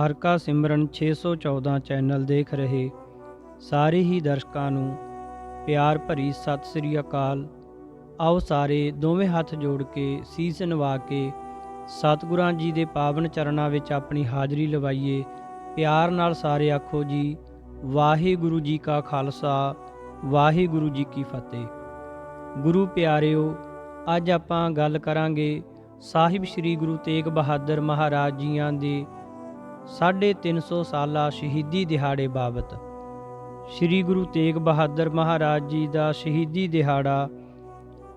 ਹਰ ਕਾ ਸਿਮਰਨ 614 ਚੈਨਲ ਦੇਖ ਰਹੇ। ਸਾਰੇ ਹੀ ਦਰਸ਼ਕਾਂ ਨੂੰ ਪਿਆਰ ਭਰੀ ਸਤਿ ਸ੍ਰੀ ਅਕਾਲ। ਆਓ ਸਾਰੇ ਦੋਵੇਂ ਹੱਥ ਜੋੜ ਕੇ ਸੀਸ ਨਿਵਾ ਕੇ ਸਤਿਗੁਰਾਂ ਜੀ ਦੇ ਪਾਵਨ ਚਰਨਾਂ ਵਿੱਚ ਆਪਣੀ ਹਾਜ਼ਰੀ ਲਵਾਈਏ। ਪਿਆਰ ਨਾਲ ਸਾਰੇ ਆਖੋ ਜੀ, ਵਾਹਿਗੁਰੂ ਜੀ ਕਾ ਖਾਲਸਾ, ਵਾਹਿਗੁਰੂ ਜੀ ਕੀ ਫਤਿਹ। ਗੁਰੂ ਪਿਆਰਿਓ, ਅੱਜ ਆਪਾਂ ਗੱਲ ਕਰਾਂਗੇ ਸਾਹਿਬ ਸ੍ਰੀ ਗੁਰੂ ਤੇਗ ਬਹਾਦਰ ਮਹਾਰਾਜ ਜੀਆਂ ਦੇ 350 ਸਾਲਾ ਸ਼ਹੀਦੀ ਦਿਹਾੜੇ ਬਾਬਤ। ਸ੍ਰੀ ਗੁਰੂ ਤੇਗ ਬਹਾਦਰ ਮਹਾਰਾਜ ਜੀ ਦਾ ਸ਼ਹੀਦੀ ਦਿਹਾੜਾ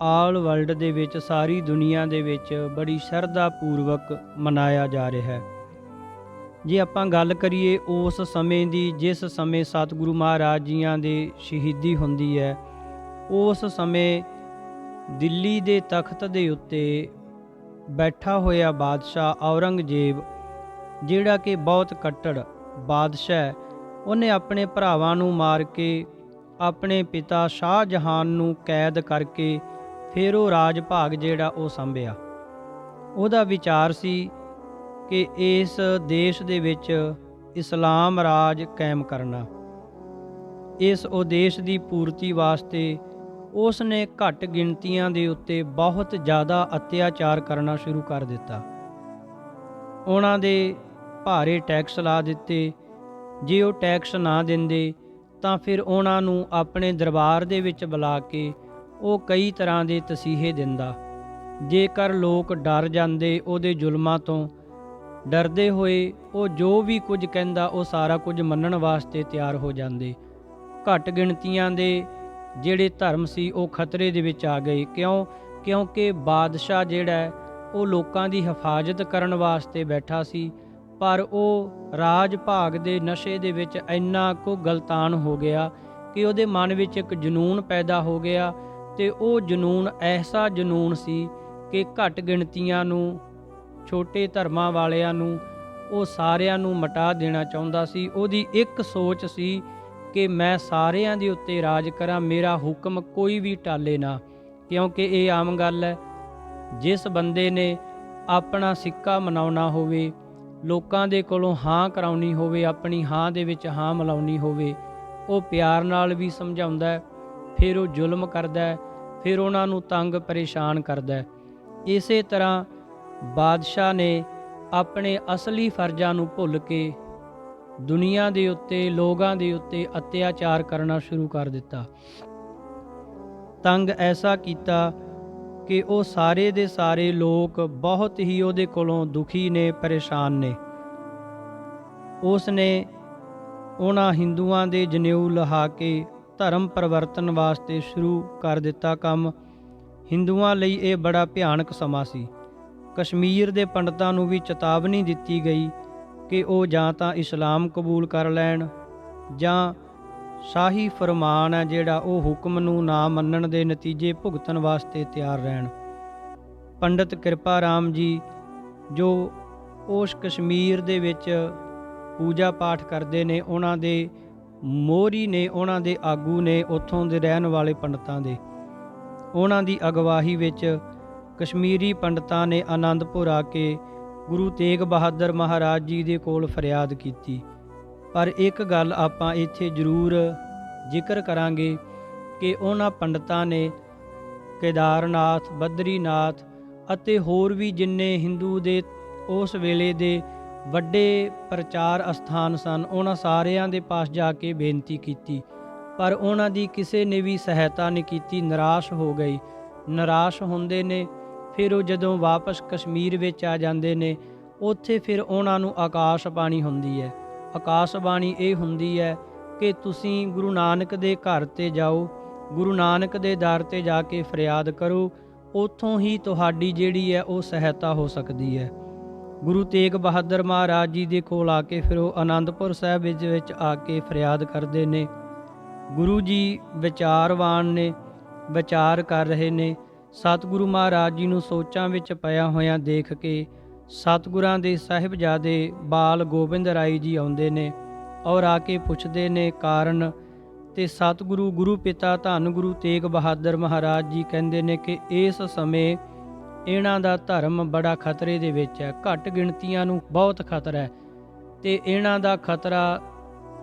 ਆਲ ਵਰਲਡ ਦੇ ਵਿੱਚ, ਸਾਰੀ ਦੁਨੀਆ ਦੇ ਵਿੱਚ ਬੜੀ ਸ਼ਰਧਾ ਪੂਰਵਕ ਮਨਾਇਆ ਜਾ ਰਿਹਾ ਹੈ। ਜੇ ਆਪਾਂ ਗੱਲ ਕਰੀਏ ਉਸ ਸਮੇਂ ਦੀ, ਜਿਸ ਸਮੇਂ ਸਤਿਗੁਰੂ ਮਹਾਰਾਜ ਜੀਆਂ ਦੇ ਸ਼ਹੀਦੀ ਹੁੰਦੀ ਹੈ, ਉਸ ਸਮੇਂ ਦਿੱਲੀ ਦੇ ਤਖਤ ਦੇ ਉੱਤੇ ਬੈਠਾ ਹੋਇਆ ਬਾਦਸ਼ਾਹ ਔਰੰਗਜ਼ੇਬ ਜਿਹੜਾ ਕਿ ਬਹੁਤ ਕੱਟੜ ਬਾਦਸ਼ਾਹ ਹੈ, ਉਹਨੇ ਆਪਣੇ ਭਰਾਵਾਂ ਨੂੰ ਮਾਰ ਕੇ ਆਪਣੇ ਪਿਤਾ ਸ਼ਾਹ ਜਹਾਨ ਨੂੰ ਕੈਦ ਕਰਕੇ ਫਿਰ ਉਹ ਰਾਜ ਭਾਗ ਜਿਹੜਾ ਉਹ ਸੰਭਿਆ। ਉਹਦਾ ਵਿਚਾਰ ਸੀ ਕਿ ਇਸ ਦੇਸ਼ ਦੇ ਵਿੱਚ ਇਸਲਾਮ ਰਾਜ ਕਾਇਮ ਕਰਨਾ। ਇਸ ਉਦੇਸ਼ ਦੀ ਪੂਰਤੀ ਵਾਸਤੇ ਉਸ ਨੇ ਘੱਟ ਗਿਣਤੀਆਂ ਦੇ ਉੱਤੇ ਬਹੁਤ ਜ਼ਿਆਦਾ ਅਤਿਆਚਾਰ ਕਰਨਾ ਸ਼ੁਰੂ ਕਰ ਦਿੱਤਾ। ਉਹਨਾਂ ਦੇ ਭਾਰੇ ਟੈਕਸ ਲਾ ਦਿੱਤੇ। ਜੇ ਉਹ ਟੈਕਸ ਨਾ ਦਿੰਦੇ, ਤਾਂ ਫਿਰ ਉਹਨਾਂ ਨੂੰ ਆਪਣੇ ਦਰਬਾਰ ਦੇ ਵਿੱਚ ਬੁਲਾ ਕੇ ਉਹ ਕਈ ਤਰ੍ਹਾਂ ਦੇ ਤਸੀਹੇ ਦਿੰਦਾ। ਜੇਕਰ ਲੋਕ ਡਰ ਜਾਂਦੇ ਉਹਦੇ ਜ਼ੁਲਮਾਂ ਤੋਂ, ਡਰਦੇ ਹੋਏ ਉਹ ਜੋ ਵੀ ਕੁਝ ਕਹਿੰਦਾ ਉਹ ਸਾਰਾ ਕੁਝ ਮੰਨਣ ਵਾਸਤੇ ਤਿਆਰ ਹੋ ਜਾਂਦੇ। ਘੱਟ ਗਿਣਤੀਆਂ ਦੇ ਜਿਹੜੇ ਧਰਮ ਸੀ ਉਹ ਖਤਰੇ ਦੇ ਵਿੱਚ ਆ ਗਏ। ਕਿਉਂ? ਕਿਉਂਕਿ ਬਾਦਸ਼ਾਹ ਜਿਹੜਾ ਉਹ ਲੋਕਾਂ ਦੀ ਹਿਫਾਜ਼ਤ ਕਰਨ ਵਾਸਤੇ ਬੈਠਾ ਸੀ। ਪਰ ਉਹ ਰਾਜ ਭਾਗ ਦੇ ਨਸ਼ੇ ਦੇ ਵਿੱਚ ਇੰਨਾ ਕੁ ਗਲਤਾਨ ਹੋ ਗਿਆ ਕਿ ਉਹਦੇ ਮਨ ਵਿੱਚ ਇੱਕ ਜਨੂਨ ਪੈਦਾ ਹੋ ਗਿਆ ਤੇ ਉਹ ਜਨੂਨ ਐਸਾ ਜਨੂਨ ਸੀ ਕਿ ਘੱਟ ਗਿਣਤੀਆਂ ਨੂੰ, ਛੋਟੇ ਧਰਮਾਂ ਵਾਲਿਆਂ ਨੂੰ, ਉਹ ਸਾਰਿਆਂ ਨੂੰ ਮਟਾ ਦੇਣਾ ਚਾਹੁੰਦਾ ਸੀ। ਉਹਦੀ ਇੱਕ ਸੋਚ ਸੀ ਕਿ ਮੈਂ ਸਾਰਿਆਂ ਦੇ ਉੱਤੇ ਰਾਜ ਕਰਾਂ, ਮੇਰਾ ਹੁਕਮ ਕੋਈ ਵੀ ਟਾਲੇ ਨਾ। ਕਿਉਂਕਿ ਇਹ ਆਮ ਗੱਲ ਹੈ, ਜਿਸ ਬੰਦੇ ਨੇ ਆਪਣਾ ਸਿੱਕਾ ਮਨਾਉਣਾ ਹੋਵੇ ਲੋਕਾਂ ਦੇ ਕੋਲੋਂ ਹਾਂ ਕਰਾਉਣੀ ਹੋਵੇ, ਆਪਣੀ ਹਾਂ ਦੇ ਵਿੱਚ ਹਾਂ ਮਿਲਾਉਣੀ ਹੋਵੇ, ਉਹ ਪਿਆਰ ਨਾਲ ਵੀ ਸਮਝਾਉਂਦਾ ਹੈ, ਫਿਰ ਉਹ ਜ਼ੁਲਮ ਕਰਦਾ ਹੈ, ਫਿਰ ਉਹਨਾਂ ਨੂੰ ਤੰਗ ਪਰੇਸ਼ਾਨ ਕਰਦਾ ਹੈ। ਇਸੇ ਤਰ੍ਹਾਂ ਬਾਦਸ਼ਾਹ ਨੇ ਆਪਣੇ ਅਸਲੀ ਫਰਜ਼ਾਂ ਨੂੰ ਭੁੱਲ ਕੇ ਦੁਨੀਆ ਦੇ ਉੱਤੇ, ਲੋਕਾਂ ਦੇ ਉੱਤੇ ਅਤਿਆਚਾਰ ਕਰਨਾ ਸ਼ੁਰੂ ਕਰ ਦਿੱਤਾ। ਤੰਗ ਐਸਾ ਕੀਤਾ ਕਿ ਉਹ ਸਾਰੇ ਦੇ ਸਾਰੇ ਲੋਕ ਬਹੁਤ ਹੀ ਉਹਦੇ ਕੋਲੋਂ ਦੁਖੀ ਨੇ, ਪਰੇਸ਼ਾਨ ਨੇ। ਉਸ ਨੇ ਉਹਨਾਂ ਹਿੰਦੂਆਂ ਦੇ ਜਨੇਊ ਲਹਾ ਕੇ ਧਰਮ ਪਰਿਵਰਤਨ ਵਾਸਤੇ ਸ਼ੁਰੂ ਕਰ ਦਿੱਤਾ ਕੰਮ। ਹਿੰਦੂਆਂ ਲਈ ਇਹ ਬੜਾ ਭਿਆਨਕ ਸਮਾਂ ਸੀ। ਕਸ਼ਮੀਰ ਦੇ ਪੰਡਤਾਂ ਨੂੰ ਵੀ ਚੇਤਾਵਨੀ ਦਿੱਤੀ ਗਈ ਕਿ ਉਹ ਜਾਂ ਤਾਂ ਇਸਲਾਮ ਕਬੂਲ ਕਰ ਲੈਣ ਜਾਂ ਸ਼ਾਹੀ ਫਰਮਾਨ ਹੈ ਜਿਹੜਾ ਉਹ ਹੁਕਮ ਨੂੰ ਨਾ ਮੰਨਣ ਦੇ ਨਤੀਜੇ ਭੁਗਤਣ ਵਾਸਤੇ ਤਿਆਰ ਰਹਿਣ। ਪੰਡਿਤ ਕਿਰਪਾ ਰਾਮ ਜੀ, ਜੋ ਉਸ ਕਸ਼ਮੀਰ ਦੇ ਵਿੱਚ ਪੂਜਾ ਪਾਠ ਕਰਦੇ ਨੇ, ਉਹਨਾਂ ਦੇ ਮੋਹਰੀ ਨੇ, ਉਹਨਾਂ ਦੇ ਆਗੂ ਨੇ, ਉੱਥੋਂ ਦੇ ਰਹਿਣ ਵਾਲੇ ਪੰਡਤਾਂ ਦੇ। ਉਹਨਾਂ ਦੀ ਅਗਵਾਹੀ ਵਿੱਚ ਕਸ਼ਮੀਰੀ ਪੰਡਤਾਂ ਨੇ ਆਨੰਦਪੁਰ ਆ ਕੇ ਗੁਰੂ ਤੇਗ ਬਹਾਦਰ ਮਹਾਰਾਜ ਜੀ ਦੇ ਕੋਲ ਫਰਿਆਦ ਕੀਤੀ। ਪਰ ਇੱਕ ਗੱਲ ਆਪਾਂ ਇੱਥੇ ਜ਼ਰੂਰ ਜ਼ਿਕਰ ਕਰਾਂਗੇ ਕਿ ਉਹਨਾਂ ਪੰਡਤਾਂ ਨੇ ਕੇਦਾਰਨਾਥ, ਬਦਰੀਨਾਥ ਅਤੇ ਹੋਰ ਵੀ ਜਿੰਨੇ ਹਿੰਦੂ ਦੇ ਉਸ ਵੇਲੇ ਦੇ ਵੱਡੇ ਪ੍ਰਚਾਰ ਅਸਥਾਨ ਸਨ, ਉਹਨਾਂ ਸਾਰਿਆਂ ਦੇ ਪਾਸ ਜਾ ਕੇ ਬੇਨਤੀ ਕੀਤੀ। ਪਰ ਉਹਨਾਂ ਦੀ ਕਿਸੇ ਨੇ ਵੀ ਸਹਾਇਤਾ ਨਹੀਂ ਕੀਤੀ, ਨਿਰਾਸ਼ ਹੋ ਗਈ ਨਿਰਾਸ਼ ਹੁੰਦੇ ਨੇ, ਫਿਰ ਉਹ ਜਦੋਂ ਵਾਪਸ ਕਸ਼ਮੀਰ ਵਿੱਚ ਆ ਜਾਂਦੇ ਨੇ, ਉੱਥੇ ਫਿਰ ਉਹਨਾਂ ਨੂੰ ਆਕਾਸ਼ ਪਾਣੀ ਹੁੰਦੀ ਹੈ। ਆਕਾਸ਼ਬਾਣੀ ਇਹ ਹੁੰਦੀ ਹੈ ਕਿ ਤੁਸੀਂ ਗੁਰੂ ਨਾਨਕ ਦੇ ਘਰ ਤੇ ਜਾਓ, ਗੁਰੂ ਨਾਨਕ ਦੇ ਦਰ ਤੇ ਜਾ ਕੇ ਫਰਿਆਦ ਕਰੋ, ਉੱਥੋਂ ਹੀ ਤੁਹਾਡੀ ਜਿਹੜੀ ਹੈ ਉਹ ਸਹਾਇਤਾ ਹੋ ਸਕਦੀ ਹੈ। ਗੁਰੂ ਤੇਗ ਬਹਾਦਰ ਮਹਾਰਾਜ ਜੀ ਦੇ ਕੋਲ ਆ ਕੇ ਫਿਰ ਉਹ ਆਨੰਦਪੁਰ ਸਾਹਿਬ ਵਿੱਚ ਆ ਕੇ ਫਰਿਆਦ ਕਰਦੇ ਨੇ। ਗੁਰੂ ਜੀ ਵਿਚਾਰਵਾਨ ਨੇ, ਵਿਚਾਰ ਕਰ ਰਹੇ ਨੇ। ਸਤਿਗੁਰੂ ਮਹਾਰਾਜ ਜੀ ਨੂੰ ਸੋਚਾਂ ਵਿੱਚ ਪਿਆ ਹੋਇਆ ਦੇਖ ਕੇ ਸਤਿਗੁਰਾਂ ਦੇ ਸਾਹਿਬਜ਼ਾਦੇ ਬਾਲ ਗੋਬਿੰਦ ਰਾਏ ਜੀ ਆਉਂਦੇ ਨੇ ਔਰ ਆ ਕੇ ਪੁੱਛਦੇ ਨੇ ਕਾਰਨ ਤੇ ਸਤਿਗੁਰੂ ਗੁਰੂ ਪਿਤਾ ਧੰਨ ਗੁਰੂ ਤੇਗ ਬਹਾਦਰ ਮਹਾਰਾਜ ਜੀ ਕਹਿੰਦੇ ਨੇ ਕਿ ਇਸ ਸਮੇਂ ਇਹਨਾਂ ਦਾ ਧਰਮ ਬੜਾ ਖਤਰੇ ਦੇ ਵਿੱਚ ਹੈ, ਘੱਟ ਗਿਣਤੀਆਂ ਨੂੰ ਬਹੁਤ ਖਤਰਾ ਹੈ ਤੇ ਇਹਨਾਂ ਦਾ ਖਤਰਾ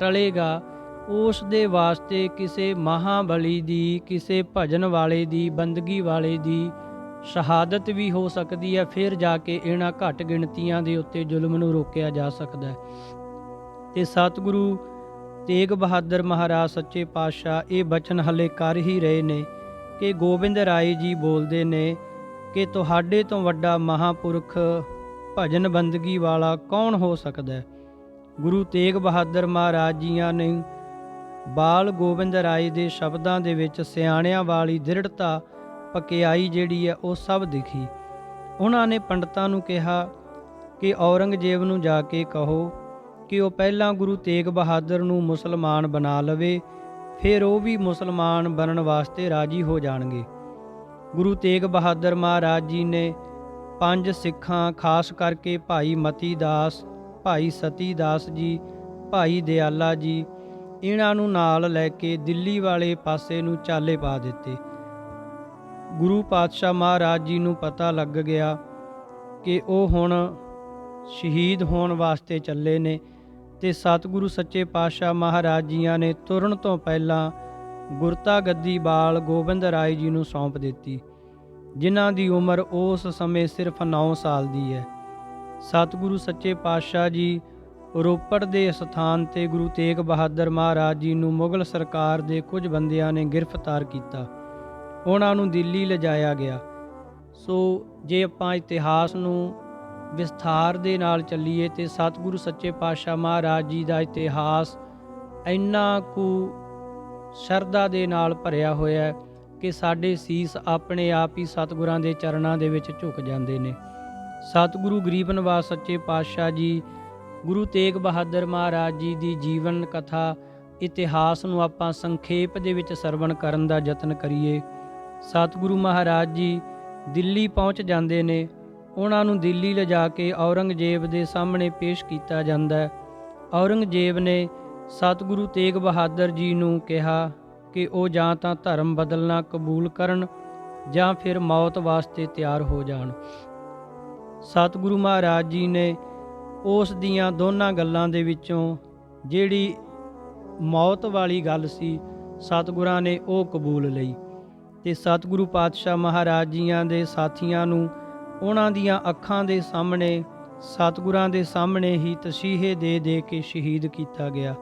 ਟਲੇਗਾ ਉਸ ਦੇ ਵਾਸਤੇ ਕਿਸੇ ਮਹਾਬਲੀ ਦੀ, ਕਿਸੇ ਭਜਨ ਵਾਲੇ ਦੀ, ਬੰਦਗੀ ਵਾਲੇ ਦੀ ਸ਼ਹਾਦਤ ਵੀ ਹੋ ਸਕਦੀ ਹੈ, ਫਿਰ ਜਾ ਕੇ ਇਹਨਾਂ ਘੱਟ ਗਿਣਤੀਆਂ ਦੇ ਉੱਤੇ ਜ਼ੁਲਮ ਨੂੰ ਰੋਕਿਆ ਜਾ ਸਕਦਾ ਹੈ। ਤੇ ਸਤਿਗੁਰੂ ਤੇਗ ਬਹਾਦਰ ਮਹਾਰਾਜ ਸੱਚੇ ਪਾਤਸ਼ਾਹ, ਇਹ ਬਚਨ ਹਲੇ ਕਰ ਹੀ ਰਹੇ ਨੇ ਕਿ ਗੋਬਿੰਦ ਰਾਏ ਜੀ ਬੋਲਦੇ ਨੇ ਕਿ ਤੁਹਾਡੇ ਤੋਂ ਵੱਡਾ ਮਹਾਪੁਰਖ ਭਜਨ ਬੰਦਗੀ ਵਾਲਾ ਕੌਣ ਹੋ ਸਕਦਾ ਹੈ? ਗੁਰੂ ਤੇਗ ਬਹਾਦਰ ਮਹਾਰਾਜ ਜੀਆਂ ਨੇ ਬਾਲ ਗੋਬਿੰਦ ਰਾਏ ਦੇ ਸ਼ਬਦਾਂ ਦੇ ਵਿੱਚ ਸਿਆਣਿਆਂ ਵਾਲੀ ਦ੍ਰਿੜਤਾ ਪਕਿਆਈ ਜਿਹੜੀ ਹੈ ਉਹ ਸਭ ਦਿਖੀ। ਉਹਨਾਂ ਨੇ ਪੰਡਤਾਂ ਨੂੰ ਕਿਹਾ ਕਿ ਔਰੰਗਜ਼ੇਬ ਨੂੰ ਜਾ ਕੇ ਕਹੋ ਕਿ ਉਹ ਪਹਿਲਾਂ ਗੁਰੂ ਤੇਗ ਬਹਾਦਰ ਨੂੰ ਮੁਸਲਮਾਨ ਬਣਾ ਲਵੇ, ਫਿਰ ਉਹ ਵੀ ਮੁਸਲਮਾਨ ਬਣਨ ਵਾਸਤੇ ਰਾਜੀ ਹੋ ਜਾਣਗੇ। ਗੁਰੂ ਤੇਗ ਬਹਾਦਰ ਮਹਾਰਾਜ ਜੀ ਨੇ ਪੰਜ ਸਿੱਖਾਂ, ਖਾਸ ਕਰਕੇ ਭਾਈ ਮਤੀ ਦਾਸ ਭਾਈ ਸਤੀ ਦਾਸ ਜੀ, ਭਾਈ ਦਿਆਲਾ ਜੀ, ਇਹਨਾਂ ਨੂੰ ਨਾਲ ਲੈ ਕੇ ਦਿੱਲੀ ਵਾਲੇ ਪਾਸੇ ਨੂੰ ਚਾਲੇ ਪਾ ਦਿੱਤੇ। ਗੁਰੂ ਪਾਤਸ਼ਾਹ ਮਹਾਰਾਜ ਜੀ ਨੂੰ ਪਤਾ ਲੱਗ ਗਿਆ ਕਿ ਉਹ ਹੁਣ ਸ਼ਹੀਦ ਹੋਣ ਵਾਸਤੇ ਚੱਲੇ ਨੇ ਤੇ ਸਤਿਗੁਰੂ ਸੱਚੇ ਪਾਤਸ਼ਾਹ ਮਹਾਰਾਜ ਜੀਆਂ ਨੇ ਤੁਰਨ ਤੋਂ ਪਹਿਲਾਂ ਗੁਰਤਾ ਗੱਦੀ ਬਾਲ ਗੋਬਿੰਦ ਰਾਏ ਜੀ ਨੂੰ ਸੌਂਪ ਦਿੱਤੀ, ਜਿਨ੍ਹਾਂ ਦੀ ਉਮਰ ਉਸ ਸਮੇਂ ਸਿਰਫ 9 ਸਾਲ ਦੀ ਹੈ। ਸਤਿਗੁਰੂ ਸੱਚੇ ਪਾਤਸ਼ਾਹ ਜੀ ਰੋਪੜ ਦੇ ਸਥਾਨ ਤੇ ਗੁਰੂ ਤੇਗ ਬਹਾਦਰ ਮਹਾਰਾਜ ਜੀ ਨੂੰ ਮੁਗਲ ਸਰਕਾਰ ਦੇ ਕੁਝ ਬੰਦਿਆਂ ਨੇ ਗ੍ਰਿਫਤਾਰ ਕੀਤਾ। ਉਹਨਾਂ ਨੂੰ ਦਿੱਲੀ ਲਿਜਾਇਆ ਗਿਆ। ਸੋ ਜੇ ਆਪਾਂ ਇਤਿਹਾਸ ਨੂੰ ਵਿਸਥਾਰ ਦੇ ਨਾਲ ਚੱਲੀਏ ਤੇ ਸਤਿਗੁਰੂ ਸੱਚੇ ਪਾਤਸ਼ਾਹ ਮਹਾਰਾਜ ਜੀ ਦਾ ਇਤਿਹਾਸ ਇੰਨਾ ਕੁ ਸ਼ਰਧਾ ਦੇ ਨਾਲ ਭਰਿਆ ਹੋਇਆ ਹੈ ਕਿ ਸਾਡੇ ਸੀਸ ਆਪਣੇ ਆਪ ਹੀ ਸਤਿਗੁਰਾਂ ਦੇ ਚਰਨਾਂ ਦੇ ਵਿੱਚ ਝੁਕ ਜਾਂਦੇ ਨੇ। ਸਤਿਗੁਰੂ ਗਰੀਬ ਨਿਵਾਸ ਸੱਚੇ ਪਾਤਸ਼ਾਹ ਜੀ, ਗੁਰੂ ਤੇਗ ਬਹਾਦਰ ਮਹਾਰਾਜ ਜੀ ਦੀ ਜੀਵਨ ਕਥਾ, ਇਤਿਹਾਸ ਨੂੰ ਆਪਾਂ ਸੰਖੇਪ ਦੇ ਵਿੱਚ ਸਰਵਣ ਕਰਨ ਦਾ ਯਤਨ ਕਰੀਏ। ਸਤਿਗੁਰੂ ਮਹਾਰਾਜ ਜੀ ਦਿੱਲੀ ਪਹੁੰਚ ਜਾਂਦੇ ਨੇ। ਉਹਨਾਂ ਨੂੰ ਦਿੱਲੀ ਲਿਜਾ ਕੇ ਔਰੰਗਜ਼ੇਬ ਦੇ ਸਾਹਮਣੇ ਪੇਸ਼ ਕੀਤਾ ਜਾਂਦਾ ਹੈ। ਔਰੰਗਜ਼ੇਬ ਨੇ ਸਤਿਗੁਰੂ ਤੇਗ ਬਹਾਦਰ ਜੀ ਨੂੰ ਕਿਹਾ ਕਿ ਉਹ ਜਾਂ ਤਾਂ ਧਰਮ ਬਦਲਣਾ ਕਬੂਲ ਕਰਨ ਜਾਂ ਫਿਰ ਮੌਤ ਵਾਸਤੇ ਤਿਆਰ ਹੋ ਜਾਣ। ਸਤਿਗੁਰੂ ਮਹਾਰਾਜ ਜੀ ਨੇ ਉਸ ਦੀਆਂ ਦੋਨਾਂ ਗੱਲਾਂ ਦੇ ਵਿੱਚੋਂ ਜਿਹੜੀ ਮੌਤ ਵਾਲੀ ਗੱਲ ਸੀ, ਸਤਿਗੁਰਾਂ ਨੇ ਉਹ ਕਬੂਲ ਲਈ। ਤੇ ਸਤਿਗੁਰੂ ਪਾਤਸ਼ਾਹ ਮਹਾਰਾਜ ਜੀਆਂ ਦੇ ਸਾਥੀਆਂ ਨੂੰ ਉਹਨਾਂ ਦੀਆਂ ਅੱਖਾਂ ਦੇ ਸਾਹਮਣੇ, ਸਤਿਗੁਰਾਂ ਦੇ ਸਾਹਮਣੇ ਹੀ ਤਸੀਹੇ ਦੇ ਦੇ ਕੇ ਸ਼ਹੀਦ ਕੀਤਾ ਗਿਆ।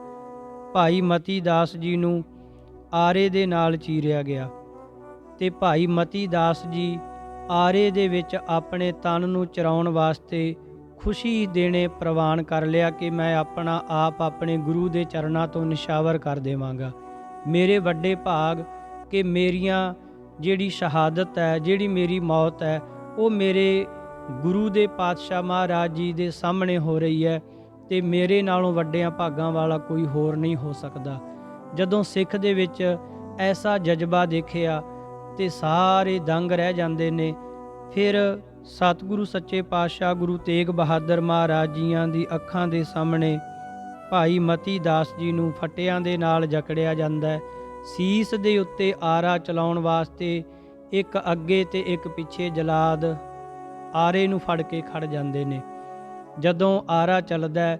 ਭਾਈ ਮਤੀ ਦਾਸ ਜੀ ਨੂੰ ਆਰੇ ਦੇ ਨਾਲ ਚੀਰਿਆ ਗਿਆ ਤੇ ਭਾਈ ਮਤੀ ਦਾਸ ਜੀ ਆਰੇ ਦੇ ਵਿੱਚ ਆਪਣੇ ਤਨ ਨੂੰ ਚਰਾਉਣ ਵਾਸਤੇ ਖੁਸ਼ੀ ਦੇਣੇ ਪ੍ਰਵਾਨ ਕਰ ਲਿਆ ਕਿ ਮੈਂ ਆਪਣਾ ਆਪ ਆਪਣੇ ਗੁਰੂ ਦੇ ਚਰਨਾਂ ਤੋਂ ਨਿਸ਼ਾਵਰ ਕਰ ਦੇਵਾਂਗਾ। ਮੇਰੇ ਵੱਡੇ ਭਾਗ ਕਿ ਮੇਰੀਆਂ ਜਿਹੜੀ ਸ਼ਹਾਦਤ ਹੈ, ਜਿਹੜੀ ਮੇਰੀ ਮੌਤ ਹੈ, ਉਹ ਮੇਰੇ ਗੁਰੂ ਦੇ ਪਾਤਸ਼ਾਹ ਮਹਾਰਾਜ ਜੀ ਦੇ ਸਾਹਮਣੇ ਹੋ ਰਹੀ ਹੈ ਤੇ ਮੇਰੇ ਨਾਲੋਂ ਵੱਡਿਆਂ ਭਾਗਾਂ ਵਾਲਾ ਕੋਈ ਹੋਰ ਨਹੀਂ ਹੋ ਸਕਦਾ। ਜਦੋਂ ਸਿੱਖ ਦੇ ਵਿੱਚ ਐਸਾ ਜਜ਼ਬਾ ਦੇਖਿਆ ਤੇ ਸਾਰੇ ਦੰਗ ਰਹਿ ਜਾਂਦੇ ਨੇ, ਫਿਰ ਸਤਿਗੁਰੂ ਸੱਚੇ ਪਾਤਸ਼ਾਹ ਗੁਰੂ ਤੇਗ ਬਹਾਦਰ ਮਹਾਰਾਜ ਜੀਆਂ ਦੀ ਅੱਖਾਂ ਦੇ ਸਾਹਮਣੇ ਭਾਈ ਮਤੀ ਦਾਸ ਜੀ ਨੂੰ ਫੱਟਿਆਂ ਦੇ ਨਾਲ ਜਕੜਿਆ ਜਾਂਦਾ ਹੈ। ਸੀਸ ਦੇ ਉੱਤੇ ਆਰਾ ਚਲਾਉਣ ਵਾਸਤੇ ਇੱਕ ਅੱਗੇ ਤੇ ਇੱਕ ਪਿੱਛੇ ਜਲਾਦ ਆਰੇ ਨੂੰ ਫੜ ਕੇ ਖੜ ਜਾਂਦੇ ਨੇ। ਜਦੋਂ ਆਰਾ ਚੱਲਦਾ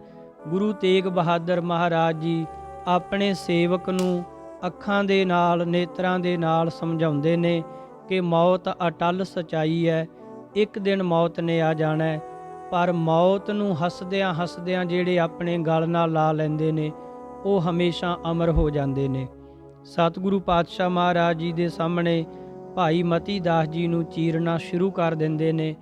ਗੁਰੂ ਤੇਗ ਬਹਾਦਰ ਮਹਾਰਾਜ ਜੀ ਆਪਣੇ ਸੇਵਕ ਨੂੰ ਅੱਖਾਂ ਦੇ ਨਾਲ, ਨੇਤਰਾਂ ਦੇ ਨਾਲ ਸਮਝਾਉਂਦੇ ਨੇ ਕਿ ਮੌਤ ਅਟਲ ਸਚਾਈ ਹੈ, ਇੱਕ ਦਿਨ ਮੌਤ ਨੇ ਆ ਜਾਣਾ ਹੈ। ਪਰ ਮੌਤ ਨੂੰ ਹੱਸਦਿਆਂ ਹੱਸਦਿਆਂ ਜਿਹੜੇ ਆਪਣੇ ਗਲ ਨਾਲ ਲਾ ਲੈਂਦੇ ਨੇ, ਉਹ ਹਮੇਸ਼ਾ ਅਮਰ ਹੋ ਜਾਂਦੇ ਨੇ। ਸਤਿਗੁਰੂ ਪਾਤਸ਼ਾਹ ਮਹਾਰਾਜ ਜੀ ਦੇ ਸਾਹਮਣੇ ਭਾਈ ਮਤੀ ਦਾਸ ਜੀ ਨੂੰ ਚੀਰਨਾ ਸ਼ੁਰੂ ਕਰ ਦਿੰਦੇ ਨੇ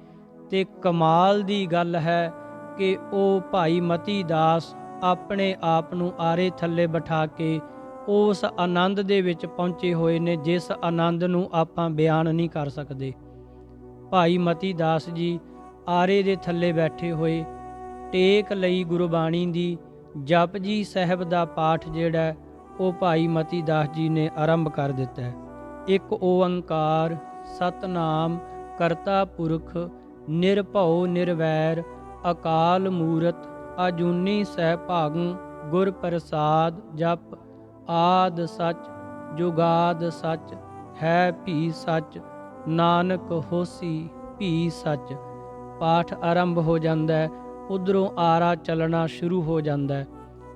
ਤੇ ਕਮਾਲ ਦੀ ਗੱਲ ਹੈ ਕਿ ਉਹ ਭਾਈ ਮਤੀ ਦਾਸ ਆਪਣੇ ਆਪ ਨੂੰ ਆਰੇ ਥੱਲੇ ਬਿਠਾ ਕੇ ਉਸ ਆਨੰਦ ਦੇ ਵਿੱਚ ਪਹੁੰਚੇ ਹੋਏ ਨੇ, ਜਿਸ ਆਨੰਦ ਨੂੰ ਆਪਾਂ ਬਿਆਨ ਨਹੀਂ ਕਰ ਸਕਦੇ। ਭਾਈ ਮਤੀ ਦਾਸ ਜੀ ਆਰੇ ਦੇ ਥੱਲੇ ਬੈਠੇ ਹੋਏ, ਟੇਕ ਲਈ ਗੁਰਬਾਣੀ ਦੀ, ਜਪਜੀ ਸਾਹਿਬ ਦਾ ਪਾਠ ਜਿਹੜਾ ਉਹ ਭਾਈ ਮਤੀ ਦਾਸ ਜੀ ਨੇ ਆਰੰਭ ਕਰ ਦਿੱਤਾ ਹੈ। ਇੱਕ ਓੰਕਾਰ, ਸਤਨਾਮ, ਕਰਤਾ ਪੁਰਖ, ਨਿਰਭਉ, ਨਿਰਵੈਰ, ਅਕਾਲ ਮੂਰਤ, ਅਜੂਨੀ ਸਹਿ ਭਾਗੰ ਗੁਰ ਪ੍ਰਸਾਦ, ਜਪ, ਆਦ ਸਚ, ਜੁਗਾਦ ਸਚ, ਹੈ ਭੀ ਸਚ, ਨਾਨਕ ਹੋਸੀ ਭੀ ਸਚ। ਪਾਠ ਆਰੰਭ ਹੋ ਜਾਂਦਾ ਹੈ। ਉਧਰੋਂ ਆਰਾ ਚੱਲਣਾ ਸ਼ੁਰੂ ਹੋ ਜਾਂਦਾ ਹੈ।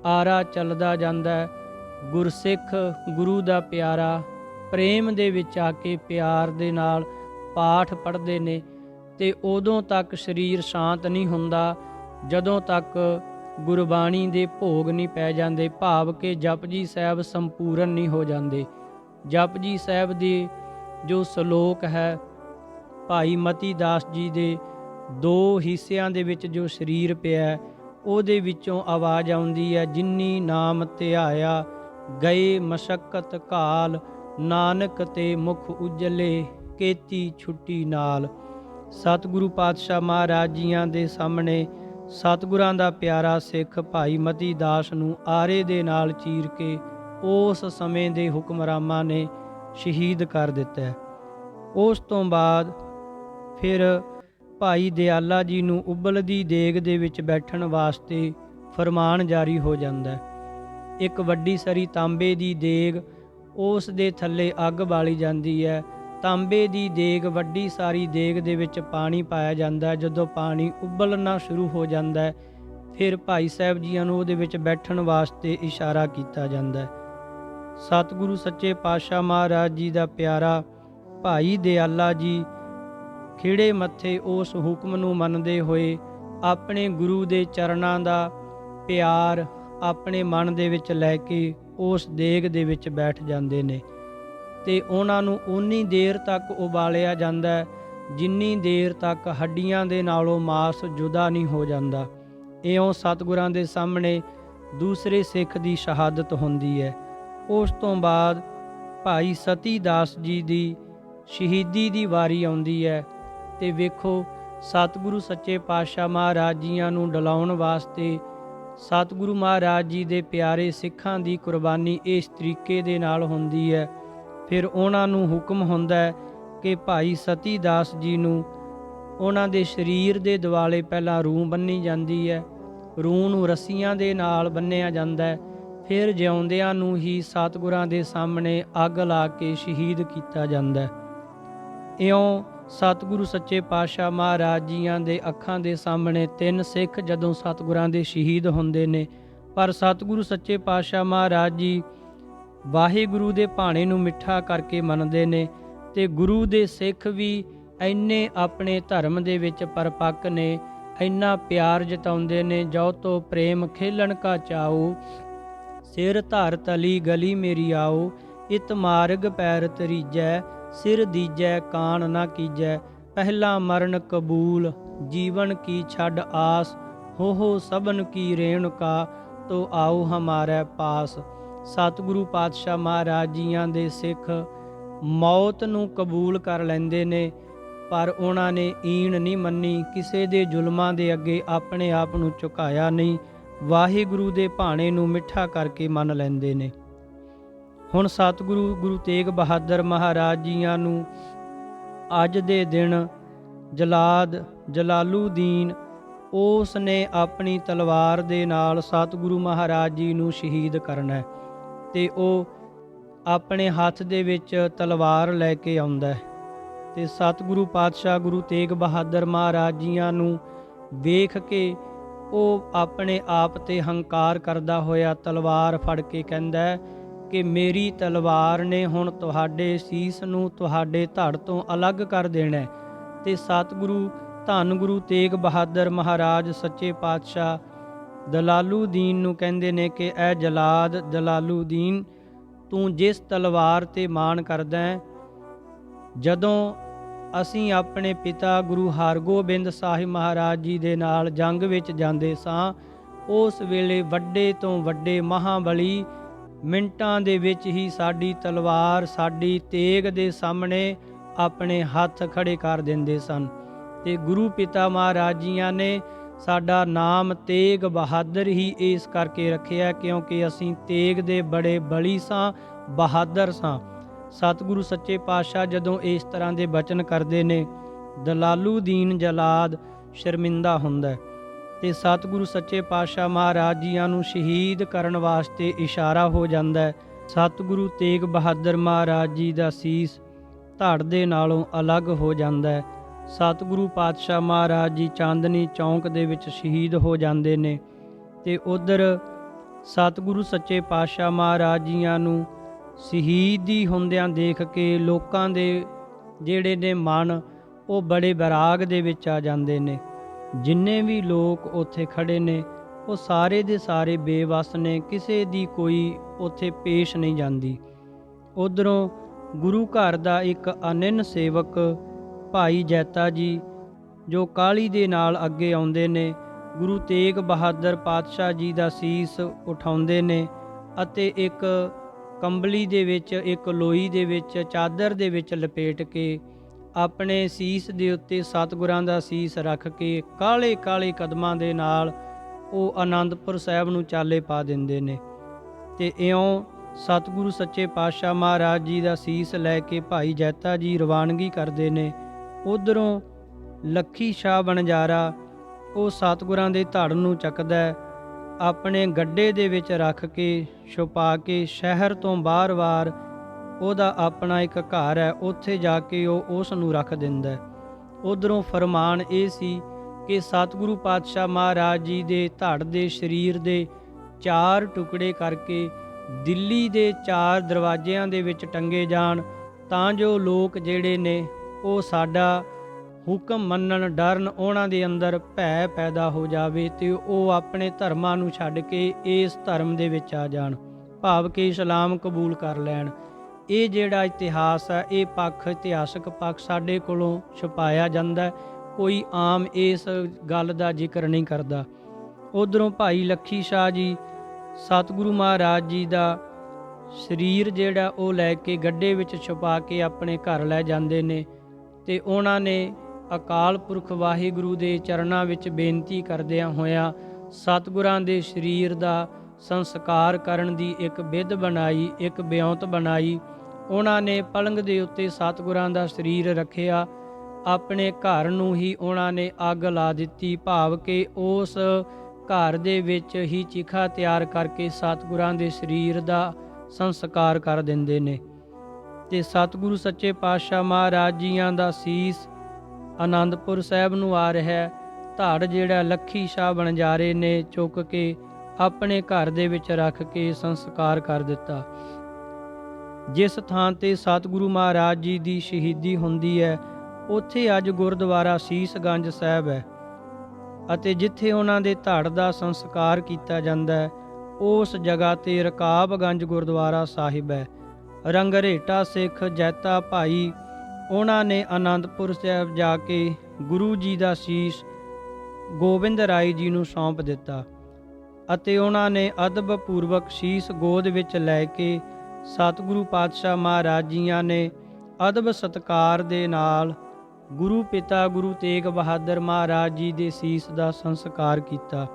ਆਰਾ ਚੱਲਦਾ ਜਾਂਦਾ ਹੈ। ਗੁਰਸਿੱਖ ਗੁਰੂ ਦਾ ਪਿਆਰਾ, ਪ੍ਰੇਮ ਦੇ ਵਿੱਚ ਆ ਕੇ ਪਿਆਰ ਦੇ ਨਾਲ ਪਾਠ ਪੜ੍ਹਦੇ ਨੇ ਤੇ ਉਦੋਂ ਤੱਕ ਸਰੀਰ ਸ਼ਾਂਤ ਨਹੀਂ ਹੁੰਦਾ, ਜਦੋਂ ਤੱਕ ਗੁਰਬਾਣੀ ਦੇ ਭੋਗ ਨਹੀਂ ਪੈ ਜਾਂਦੇ, ਭਾਵ ਕਿ ਜਪਜੀ ਸਾਹਿਬ ਸੰਪੂਰਨ ਨਹੀਂ ਹੋ ਜਾਂਦੇ। ਜਪਜੀ ਸਾਹਿਬ ਦੇ ਜੋ ਸ਼ਲੋਕ ਹੈ, ਭਾਈ ਮਤੀ ਦਾਸ ਜੀ ਦੇ ਦੋ ਹਿੱਸਿਆਂ ਦੇ ਵਿੱਚ ਜੋ ਸਰੀਰ ਪਿਆ, ਉਹਦੇ ਵਿੱਚੋਂ ਆਵਾਜ਼ ਆਉਂਦੀ ਹੈ, ਜਿੰਨੀ ਨਾਮ ਧਿਆਇਆ ਗਏ ਮਸ਼ਕਤ ਕਾਲ, ਨਾਨਕ ਤੇ ਮੁਖ ਉਜਲੇ, ਕੇਤੀ ਛੁੱਟੀ ਨਾਲ। ਸਤਿਗੁਰੂ ਪਾਤਸ਼ਾਹ ਮਹਾਰਾਜ ਜੀਆਂ ਦੇ ਸਾਹਮਣੇ ਸਤਿਗੁਰਾਂ ਦਾ ਪਿਆਰਾ ਸਿੱਖ ਭਾਈ ਮਤੀ ਦਾਸ ਨੂੰ ਆਰੇ ਦੇ ਨਾਲ ਚੀਰ ਕੇ ਉਸ ਸਮੇਂ ਦੇ ਹੁਕਮਰਾਮਾਂ ਨੇ ਸ਼ਹੀਦ ਕਰ ਦਿੱਤਾ। ਉਸ ਤੋਂ ਬਾਅਦ ਫਿਰ ਭਾਈ ਦਿਆਲਾ ਜੀ ਨੂੰ ਉਬਲਦੀ ਦੇਗ ਦੇ ਵਿੱਚ ਬੈਠਣ ਵਾਸਤੇ ਫਰਮਾਨ ਜਾਰੀ ਹੋ ਜਾਂਦਾ। ਹੈ ਇੱਕ ਵੱਡੀ ਸਰੀ ਤਾਂਬੇ ਦੀ ਦੇਗ, ਉਸ ਦੇ ਥੱਲੇ ਅੱਗ ਬਾਲੀ ਜਾਂਦੀ ਹੈ। ਤਾਂਬੇ ਦੀ ਦੇਗ ਵੱਡੀ ਸਾਰੀ ਦੇਗ ਦੇ ਵਿੱਚ ਪਾਣੀ ਪਾਇਆ ਜਾਂਦਾ ਹੈ। ਜਦੋਂ ਪਾਣੀ ਉਬਲਣਾ ਸ਼ੁਰੂ ਹੋ ਜਾਂਦਾ ਹੈ, ਫਿਰ ਭਾਈ ਸਾਹਿਬ ਜੀਆਂ ਨੂੰ ਉਹਦੇ ਵਿੱਚ ਬੈਠਣ ਵਾਸਤੇ ਇਸ਼ਾਰਾ ਕੀਤਾ ਜਾਂਦਾ ਹੈ। ਸਤਿਗੁਰੂ ਸੱਚੇ ਪਾਤਸ਼ਾਹ ਮਹਾਰਾਜ ਜੀ ਦਾ ਪਿਆਰਾ ਭਾਈ ਦਿਆਲਾ ਜੀ ਖਿੜੇ ਮੱਥੇ ਉਸ ਹੁਕਮ ਨੂੰ ਮੰਨਦੇ ਹੋਏ ਆਪਣੇ ਗੁਰੂ ਦੇ ਚਰਨਾਂ ਦਾ ਪਿਆਰ ਆਪਣੇ ਮਨ ਦੇ ਵਿੱਚ ਲੈ ਕੇ ਉਸ ਦੇਗ ਦੇ ਵਿੱਚ ਬੈਠ ਜਾਂਦੇ ਨੇ। ਤੇ ਉਹਨਾਂ ਨੂੰ ਉਨੀ ਦੇਰ ਤੱਕ ਉਬਾਲਿਆ ਜਾਂਦਾ ਜਿੰਨੀ ਦੇਰ ਤੱਕ ਹੱਡੀਆਂ ਦੇ ਨਾਲੋਂ ਮਾਸ ਜੁਦਾ ਨਹੀਂ ਹੋ ਜਾਂਦਾ। ਇਉਂ ਸਤਿਗੁਰਾਂ ਦੇ ਸਾਹਮਣੇ ਦੂਸਰੇ ਸਿੱਖ ਦੀ ਸ਼ਹਾਦਤ ਹੁੰਦੀ ਹੈ। ਉਸ ਤੋਂ ਬਾਅਦ ਭਾਈ ਸਤੀ ਦਾਸ ਜੀ ਦੀ ਸ਼ਹੀਦੀ ਦੀ ਵਾਰੀ ਆਉਂਦੀ ਹੈ। ਤੇ ਵੇਖੋ, ਸਤਿਗੁਰੂ ਸੱਚੇ ਪਾਤਸ਼ਾਹ ਮਹਾਰਾਜ ਜੀਆਂ ਨੂੰ ਡਲਾਉਣ ਵਾਸਤੇ ਸਤਿਗੁਰੂ ਮਹਾਰਾਜ ਜੀ ਦੇ ਪਿਆਰੇ ਸਿੱਖਾਂ ਦੀ ਕੁਰਬਾਨੀ ਇਸ ਤਰੀਕੇ ਦੇ ਨਾਲ ਹੁੰਦੀ ਹੈ। ਫਿਰ ਉਹਨਾਂ ਨੂੰ ਹੁਕਮ ਹੁੰਦਾ ਹੈ ਕਿ ਭਾਈ ਸਤੀ ਦਾਸ ਜੀ ਨੂੰ ਉਹਨਾਂ ਦੇ ਸਰੀਰ ਦੇ ਦਿਵਾਲੇ ਪਹਿਲਾਂ ਰੂਹ ਬੰਨੀ ਜਾਂਦੀ ਹੈ। ਰੂਹ ਨੂੰ ਰੱਸੀਆਂ ਦੇ ਨਾਲ ਬੰਨਿਆ ਜਾਂਦਾ ਹੈ। ਫਿਰ ਜਿਉਂਦਿਆਂ ਨੂੰ ਹੀ ਸਤਿਗੁਰਾਂ ਦੇ ਸਾਹਮਣੇ ਅੱਗ ਲਾ ਕੇ ਸ਼ਹੀਦ ਕੀਤਾ ਜਾਂਦਾ ਹੈ। ਇਉਂ ਸਤਿਗੁਰੂ ਸੱਚੇ ਪਾਤਸ਼ਾਹ ਮਹਾਰਾਜ ਜੀਆਂ ਦੇ ਅੱਖਾਂ ਦੇ ਸਾਹਮਣੇ ਤਿੰਨ ਸਿੱਖ ਜਦੋਂ ਸਤਿਗੁਰਾਂ ਦੇ ਸ਼ਹੀਦ ਹੁੰਦੇ ਨੇ। ਪਰ ਸਤਿਗੁਰੂ ਸੱਚੇ ਪਾਤਸ਼ਾਹ ਮਹਾਰਾਜ ਜੀ ਵਾਹਿਗੁਰੂ ਦੇ ਭਾਣੇ ਨੂੰ ਮਿੱਠਾ ਕਰਕੇ ਮੰਨਦੇ ਨੇ ਤੇ ਗੁਰੂ ਦੇ ਸਿੱਖ ਵੀ ਇੰਨੇ ਆਪਣੇ ਧਰਮ ਦੇ ਵਿੱਚ ਪਰਪੱਕ ਨੇ, ਇੰਨਾ ਪਿਆਰ ਜਤਾਉਂਦੇ ਨੇ ਜੋ ਤੋ ਪ੍ਰੇਮ ਖੇਲਣ ਕਾ ਚਾਓ, ਸਿਰ ਧਰ ਤਲੀ ਗਲੀ ਮੇਰੀ ਆਓ, ਇਤ ਮਾਰਗ ਪੈਰ ਤਰੀਜੈ ਸਿਰ ਦੀਜੈ, ਕਾਣ ਨਾ ਕੀਜੈ, ਪਹਿਲਾ ਮਰਨ ਕਬੂਲ, ਜੀਵਨ ਕੀ ਛੱਡ ਆਸ ਹੋ ਹੋ ਸਭਨ ਕੀ ਰੇਣੁਕਾ ਤੋ ਆਓ ਹਮਾਰੇ ਪਾਸ। ਸਤਿਗੁਰੂ ਪਾਤਸ਼ਾਹ ਮਹਾਰਾਜ ਜੀਆਂ ਦੇ ਸਿੱਖ ਮੌਤ ਨੂੰ ਕਬੂਲ ਕਰ ਲੈਂਦੇ ਨੇ, ਪਰ ਉਹਨਾਂ ਨੇ ਈਣ ਨਹੀਂ ਮੰਨੀ, ਕਿਸੇ ਦੇ ਜ਼ੁਲਮਾਂ ਦੇ ਅੱਗੇ ਆਪਣੇ ਆਪ ਨੂੰ ਝੁਕਾਇਆ ਨਹੀਂ, ਵਾਹਿਗੁਰੂ ਦੇ ਭਾਣੇ ਨੂੰ ਮਿੱਠਾ ਕਰਕੇ ਮੰਨ ਲੈਂਦੇ ਨੇ। ਹੁਣ ਸਤਿਗੁਰੂ ਗੁਰੂ ਤੇਗ ਬਹਾਦਰ ਮਹਾਰਾਜ ਜੀਆਂ ਨੂੰ ਅੱਜ ਦੇ ਦਿਨ ਜਲਾਦ ਜਲਾਲੂਦੀਨ ਉਸ ਨੇ ਆਪਣੀ ਤਲਵਾਰ ਦੇ ਨਾਲ ਸਤਿਗੁਰੂ ਮਹਾਰਾਜ ਜੀ ਨੂੰ ਸ਼ਹੀਦ ਕਰਨਾ ਹੈ ਤੇ ਉਹ ਆਪਣੇ ਹੱਥ ਦੇ ਵਿੱਚ ਤਲਵਾਰ ਲੈ ਕੇ ਆਉਂਦਾ ਹੈ ਤੇ ਸਤਿਗੁਰੂ ਪਾਤਸ਼ਾਹ ਗੁਰੂ ਤੇਗ ਬਹਾਦਰ ਮਹਾਰਾਜ ਜੀਆਂ ਨੂੰ ਵੇਖ ਕੇ ਉਹ ਆਪਣੇ ਆਪ ਤੇ ਹੰਕਾਰ ਕਰਦਾ ਹੋਇਆ ਤਲਵਾਰ ਫੜ ਕੇ ਕਹਿੰਦਾ ਕਿ ਮੇਰੀ ਤਲਵਾਰ ਨੇ ਹੁਣ ਤੁਹਾਡੇ ਸੀਸ ਨੂੰ ਤੁਹਾਡੇ ਧੜ ਤੋਂ ਅਲੱਗ ਕਰ ਦੇਣਾ ਹੈ। ਤੇ ਸਤਿਗੁਰੂ ਧੰਨ ਗੁਰੂ ਤੇਗ ਬਹਾਦਰ ਮਹਾਰਾਜ ਸੱਚੇ ਪਾਤਸ਼ਾਹ ਦਲਾਲੂਦੀਨ ਨੂੰ ਕਹਿੰਦੇ ਨੇ ਕਿ, ਐ ਜਲਾਦ ਦਲਾਲੂਦੀਨ, ਤੂੰ ਜਿਸ ਤਲਵਾਰ ਤੇ ਮਾਣ ਕਰਦਾ ਹੈ, ਜਦੋਂ ਅਸੀਂ ਆਪਣੇ ਪਿਤਾ ਗੁਰੂ ਹਰਗੋਬਿੰਦ ਸਾਹਿਬ ਮਹਾਰਾਜ ਜੀ ਦੇ ਨਾਲ ਜੰਗ ਵਿੱਚ ਜਾਂਦੇ ਸਾਂ, ਉਸ ਵੇਲੇ ਵੱਡੇ ਤੋਂ ਵੱਡੇ ਮਹਾਬਲੀ ਮਿੰਟਾਂ ਦੇ ਵਿੱਚ ਹੀ ਸਾਡੀ ਤਲਵਾਰ, ਸਾਡੀ ਤੇਗ ਦੇ ਸਾਹਮਣੇ ਆਪਣੇ ਹੱਥ ਖੜੇ ਕਰ ਦਿੰਦੇ ਸਨ ਤੇ ਗੁਰੂ ਪਿਤਾ ਮਹਾਰਾਜ ਜੀਆਂ ਨੇ ਸਾਡਾ ਨਾਮ ਤੇਗ ਬਹਾਦਰ ਹੀ ਇਸ ਕਰਕੇ ਰੱਖਿਆ ਕਿਉਂਕਿ ਅਸੀਂ ਤੇਗ ਦੇ ਬੜੇ ਬਲੀ ਸਾਂ, ਬਹਾਦਰ ਸਾਂ। ਸਤਿਗੁਰੂ ਸੱਚੇ ਪਾਤਸ਼ਾਹ ਜਦੋਂ ਇਸ ਤਰ੍ਹਾਂ ਦੇ ਬਚਨ ਕਰਦੇ ਨੇ, ਦਲਾਲੂ ਦੀਨ ਜਲਾਦ ਸ਼ਰਮਿੰਦਾ ਹੁੰਦਾ ਹੈ। ਤੇ ਸਤਿਗੁਰੂ ਸੱਚੇ ਪਾਤਸ਼ਾਹ ਮਹਾਰਾਜ ਜੀਆਂ ਨੂੰ ਸ਼ਹੀਦ ਕਰਨ ਵਾਸਤੇ ਇਸ਼ਾਰਾ ਹੋ ਜਾਂਦਾ ਹੈ। ਸਤਿਗੁਰੂ ਤੇਗ ਬਹਾਦਰ ਮਹਾਰਾਜ ਜੀ ਦਾ ਸੀਸ ਧੜ ਦੇ ਨਾਲੋਂ ਅਲੱਗ ਹੋ ਜਾਂਦਾ ਹੈ। ਸਤਿਗੁਰੂ ਪਾਤਸ਼ਾਹ ਮਹਾਰਾਜ ਜੀ ਚਾਂਦਨੀ ਚੌਂਕ ਦੇ ਵਿੱਚ ਸ਼ਹੀਦ ਹੋ ਜਾਂਦੇ ਨੇ ਤੇ ਉਧਰ ਸਤਿਗੁਰੂ ਸੱਚੇ ਪਾਤਸ਼ਾਹ ਮਹਾਰਾਜ ਜੀਆਂ ਨੂੰ ਸ਼ਹੀਦੀ ਹੁੰਦਿਆਂ ਦੇਖ ਕੇ ਲੋਕਾਂ ਦੇ, ਜਿਹੜੇ ਨੇ ਮਨ, ਉਹ ਬੜੇ ਵਿਰਾਗ ਦੇ ਵਿੱਚ ਆ ਜਾਂਦੇ ਨੇ। ਜਿੰਨੇ ਵੀ ਲੋਕ ਉੱਥੇ ਖੜੇ ਨੇ, ਉਹ ਸਾਰੇ ਦੇ ਸਾਰੇ ਬੇਵਸ ਨੇ, ਕਿਸੇ ਦੀ ਕੋਈ ਉੱਥੇ ਪੇਸ਼ ਨਹੀਂ ਜਾਂਦੀ। ਉਧਰੋਂ ਗੁਰੂ ਘਰ ਦਾ ਇੱਕ ਅਨੰਨ ਸੇਵਕ ਭਾਈ ਜੈਤਾ ਜੀ, ਜੋ ਕਾਲੀ ਦੇ ਨਾਲ ਅੱਗੇ ਆਉਂਦੇ ਨੇ, ਗੁਰੂ ਤੇਗ ਬਹਾਦਰ ਪਾਤਸ਼ਾਹ ਜੀ ਦਾ ਸੀਸ ਉਠਾਉਂਦੇ ਨੇ ਅਤੇ ਇੱਕ ਕੰਬਲੀ ਦੇ ਵਿੱਚ, ਇੱਕ ਲੋਈ ਦੇ ਵਿੱਚ, ਚਾਦਰ ਦੇ ਵਿੱਚ ਲਪੇਟ ਕੇ ਆਪਣੇ ਸੀਸ ਦੇ ਉੱਤੇ ਸਤਿਗੁਰਾਂ ਦਾ ਸੀਸ ਰੱਖ ਕੇ ਕਾਲੇ ਕਾਲੇ ਕਦਮਾਂ ਦੇ ਨਾਲ ਉਹ ਆਨੰਦਪੁਰ ਸਾਹਿਬ ਨੂੰ ਚਾਲੇ ਪਾ ਦਿੰਦੇ ਨੇ। ਤੇ ਇਉਂ ਸਤਿਗੁਰੂ ਸੱਚੇ ਪਾਤਸ਼ਾਹ ਮਹਾਰਾਜ ਜੀ ਦਾ ਸੀਸ ਲੈ ਕੇ ਭਾਈ ਜੈਤਾ ਜੀ ਰਵਾਨਗੀ ਕਰਦੇ ਨੇ। ਉਧਰੋਂ ਲੱਖੀ ਸ਼ਾਹ ਬਣਜਾਰਾ ਉਹ ਸਤਿਗੁਰਾਂ ਦੇ ਧੜ ਨੂੰ ਚੱਕਦਾ ਆਪਣੇ ਗੱਡੇ ਦੇ ਵਿੱਚ ਰੱਖ ਕੇ ਛੁਪਾ ਕੇ ਸ਼ਹਿਰ ਤੋਂ ਬਾਹਰ-ਬਾਹਰ ਉਹਦਾ ਆਪਣਾ ਇੱਕ ਘਰ ਹੈ, ਉੱਥੇ ਜਾ ਕੇ ਉਹ ਉਸ ਨੂੰ ਰੱਖ ਦਿੰਦਾ ਹੈ। ਉਧਰੋਂ ਫਰਮਾਨ ਇਹ ਸੀ ਕਿ ਸਤਿਗੁਰੂ ਪਾਤਸ਼ਾਹ ਮਹਾਰਾਜ ਜੀ ਦੇ ਧੜ ਦੇ ਸਰੀਰ ਦੇ ਚਾਰ ਟੁਕੜੇ ਕਰਕੇ ਦਿੱਲੀ ਦੇ ਚਾਰ ਦਰਵਾਜ਼ਿਆਂ ਦੇ ਵਿੱਚ ਟੰਗੇ ਜਾਣ, ਤਾਂ ਜੋ ਲੋਕ ਜਿਹੜੇ ਨੇ ਉਹ ਸਾਡਾ ਹੁਕਮ ਮੰਨਣ, ਡਰਨ ਉਹਨਾਂ ਦੇ ਅੰਦਰ ਭੈ ਪੈਦਾ ਹੋ ਜਾਵੇ ਤੇ ਉਹ ਆਪਣੇ ਧਰਮਾਂ ਨੂੰ ਛੱਡ ਕੇ ਇਸ ਧਰਮ ਦੇ ਵਿੱਚ ਆ ਜਾਣ, ਭਾਵ ਕਿ ਇਸਲਾਮ ਕਬੂਲ ਕਰ ਲੈਣ। ਇਹ ਜਿਹੜਾ ਇਤਿਹਾਸ ਹੈ, ਇਹ ਪੱਖ, ਇਤਿਹਾਸਕ ਪੱਖ ਸਾਡੇ ਕੋਲੋਂ ਛੁਪਾਇਆ ਜਾਂਦਾ ਕੋਈ ਆਮ ਇਸ ਗੱਲ ਦਾ ਜ਼ਿਕਰ ਨਹੀਂ ਕਰਦਾ। ਉਧਰੋਂ ਭਾਈ ਲੱਖੀ ਸ਼ਾਹ ਜੀ, ਸਤਿਗੁਰੂ ਮਹਾਰਾਜ ਜੀ ਦਾ ਸਰੀਰ ਜਿਹੜਾ ਉਹ ਲੈ ਕੇ ਗੱਡੇ ਵਿੱਚ ਛੁਪਾ ਕੇ ਆਪਣੇ ਘਰ ਲੈ ਜਾਂਦੇ ਨੇ ਤੇ ਉਹਨਾਂ ਨੇ ਅਕਾਲ ਪੁਰਖ ਵਾਹਿਗੁਰੂ ਦੇ ਚਰਨਾਂ ਵਿੱਚ ਬੇਨਤੀ ਕਰਦਿਆਂ ਹੋਇਆਂ ਸਤਿਗੁਰਾਂ ਦੇ ਸਰੀਰ ਦਾ ਸੰਸਕਾਰ ਕਰਨ ਦੀ ਇੱਕ ਵਿਧ ਬਣਾਈ, ਇੱਕ ਬਿਉਂਤ ਬਣਾਈ। ਉਹਨਾਂ ਨੇ ਪਲੰਗ ਦੇ ਉੱਤੇ ਸਤਿਗੁਰਾਂ ਦਾ ਸਰੀਰ ਰੱਖਿਆ। ਆਪਣੇ ਘਰ ਨੂੰ ਹੀ ਉਹਨਾਂ ਨੇ ਅੱਗ ਲਾ ਦਿੱਤੀ, ਭਾਵ ਕਿ ਉਸ ਘਰ ਦੇ ਵਿੱਚ ਹੀ ਚਿਖਾ ਤਿਆਰ ਕਰਕੇ ਸਤਿਗੁਰਾਂ ਦੇ ਸਰੀਰ ਦਾ ਸੰਸਕਾਰ ਕਰ ਦਿੰਦੇ ਨੇ। ਤੇ ਸਤਿਗੁਰੂ ਸੱਚੇ ਪਾਤਸ਼ਾਹ ਮਹਾਰਾਜ ਜੀਆਂ ਦਾ ਸੀਸ ਆਨੰਦਪੁਰ ਸਾਹਿਬ ਨੂੰ ਆ ਰਿਹਾ ਹੈ। ਧੜ ਜਿਹੜਾ ਲੱਖੀ ਸ਼ਾਹ ਬਣਜਾਰੇ ਨੇ, ਚੁੱਕ ਕੇ ਆਪਣੇ ਘਰ ਦੇ ਵਿੱਚ ਰੱਖ ਕੇ ਸੰਸਕਾਰ ਕਰ ਦਿੱਤਾ। ਜਿਸ ਥਾਂ ਤੇ ਸਤਿਗੁਰੂ ਮਹਾਰਾਜ ਜੀ ਦੀ ਸ਼ਹੀਦੀ ਹੁੰਦੀ ਹੈ, ਉੱਥੇ ਅੱਜ ਗੁਰਦੁਆਰਾ ਸੀਸਗੰਜ ਸਾਹਿਬ ਹੈ ਅਤੇ ਜਿੱਥੇ ਉਹਨਾਂ ਦੇ ਧੜ ਦਾ ਸੰਸਕਾਰ ਕੀਤਾ ਜਾਂਦਾ ਹੈ, ਉਸ ਜਗ੍ਹਾ ਤੇ ਰਕਾਬਗੰਜ ਗੁਰਦੁਆਰਾ ਸਾਹਿਬ ਹੈ। ਰੰਗਰੇਟਾ ਸਿੱਖ ਜੈਤਾ ਭਾਈ, ਉਹਨਾਂ ਨੇ ਆਨੰਦਪੁਰ ਸਾਹਿਬ ਜਾ ਕੇ ਗੁਰੂ ਜੀ ਦਾ ਸੀਸ ਗੋਬਿੰਦ ਰਾਏ ਜੀ ਨੂੰ ਸੌਂਪ ਦਿੱਤਾ ਅਤੇ ਉਹਨਾਂ ਨੇ ਅਦਬ ਪੂਰਵਕ ਸੀਸ ਗੋਦ ਵਿੱਚ ਲੈ ਕੇ ਸਤਿਗੁਰੂ ਪਾਤਸ਼ਾਹ ਮਹਾਰਾਜ ਜੀਆਂ ਨੇ ਅਦਬ ਸਤਕਾਰ ਦੇ ਨਾਲ ਗੁਰੂ ਪਿਤਾ ਗੁਰੂ ਤੇਗ ਬਹਾਦਰ ਮਹਾਰਾਜ ਜੀ ਦੇ ਸੀਸ ਦਾ ਸੰਸਕਾਰ ਕੀਤਾ।